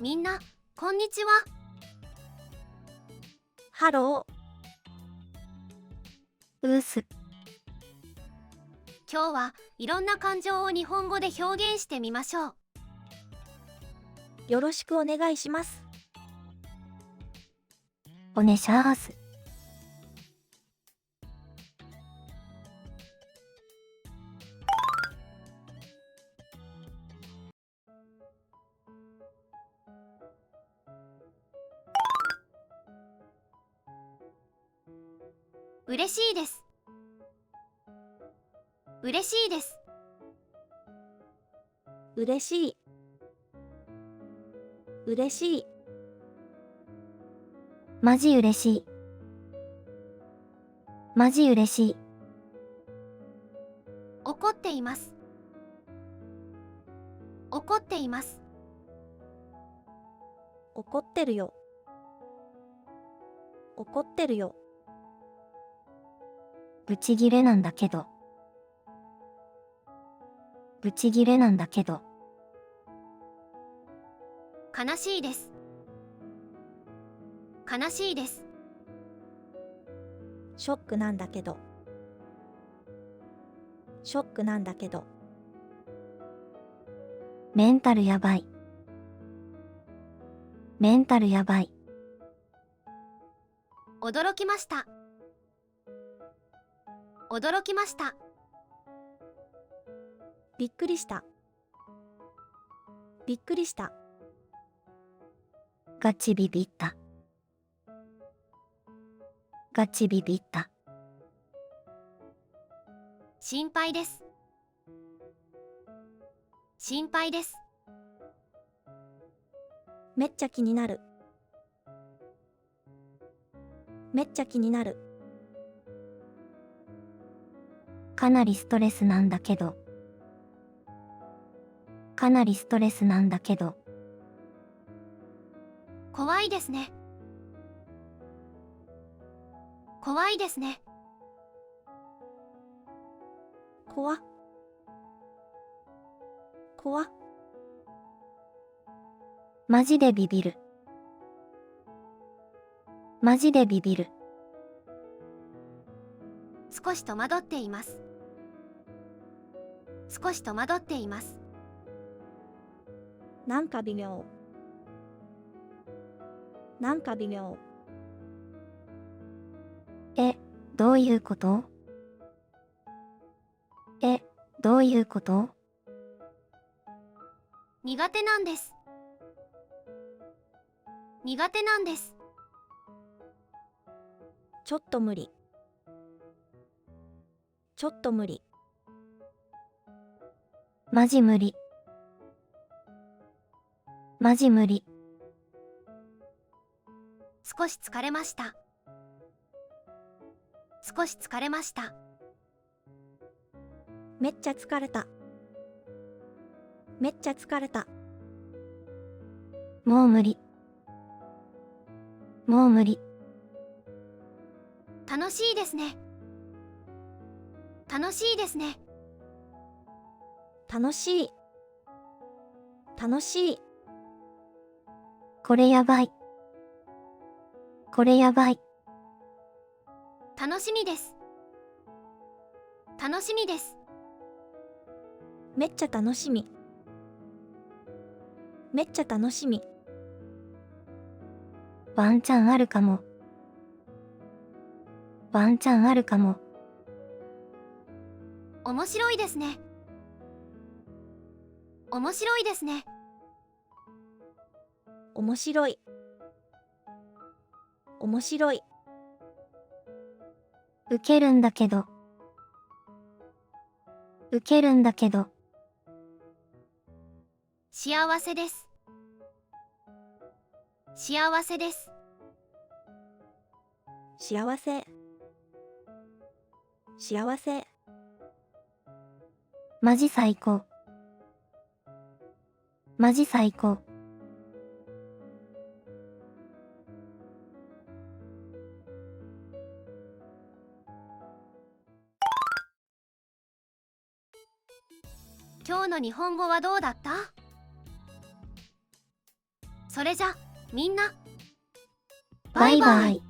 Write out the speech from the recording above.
みんな、こんにちは。ハロー。うーす。今日はいろんな感情を日本語で表現してみましょう。よろしくお願いします。おねしゃーす。嬉しいです。嬉しいです。嬉しい。嬉しい。マジ嬉しい。マジ嬉しい。怒っています。怒っています。怒ってるよ。怒ってるよ。ブチギレなんだけど。ブチギレなんだけど。悲しいです。悲しいです。ショックなんだけど。ショックなんだけど。メンタルやばい。メンタルやばい。驚きました。驚きました。びっくりした。びっくりした。ガチビビった。ガチビビった。心配です。心配です。めっちゃ気になる。めっちゃ気になる。かなりストレスなんだけど。かなりストレスなんだけど。怖いですね。怖いですね。怖っ。怖っ。マジでビビる。マジでビビる。少し戸惑っています。少し戸惑っています。なんか微妙。なんか微妙。え、どういうこと？え、どういうこと？苦手なんです。苦手なんです。ちょっと無理。ちょっと無理。マジ無理。マジ無理。少し疲れました。少し疲れました。めっちゃ疲れた。めっちゃ疲れた。もう無理。もう無理。楽しいですね。楽しいですね。楽しい。楽しい。これやばい。これやばい。楽しみです。楽しみです。めっちゃ楽しみ。めっちゃ楽しみ。ワンチャンあるかも。ワンチャンあるかも。面白いですね。面白いですね。面白い。面白い。受けるんだけど。受けるんだけど。幸せです。幸せです。幸せ。幸せ。マジ最高。マジ最高。今日の日本語はどうだった？それじゃみんなバイバイ。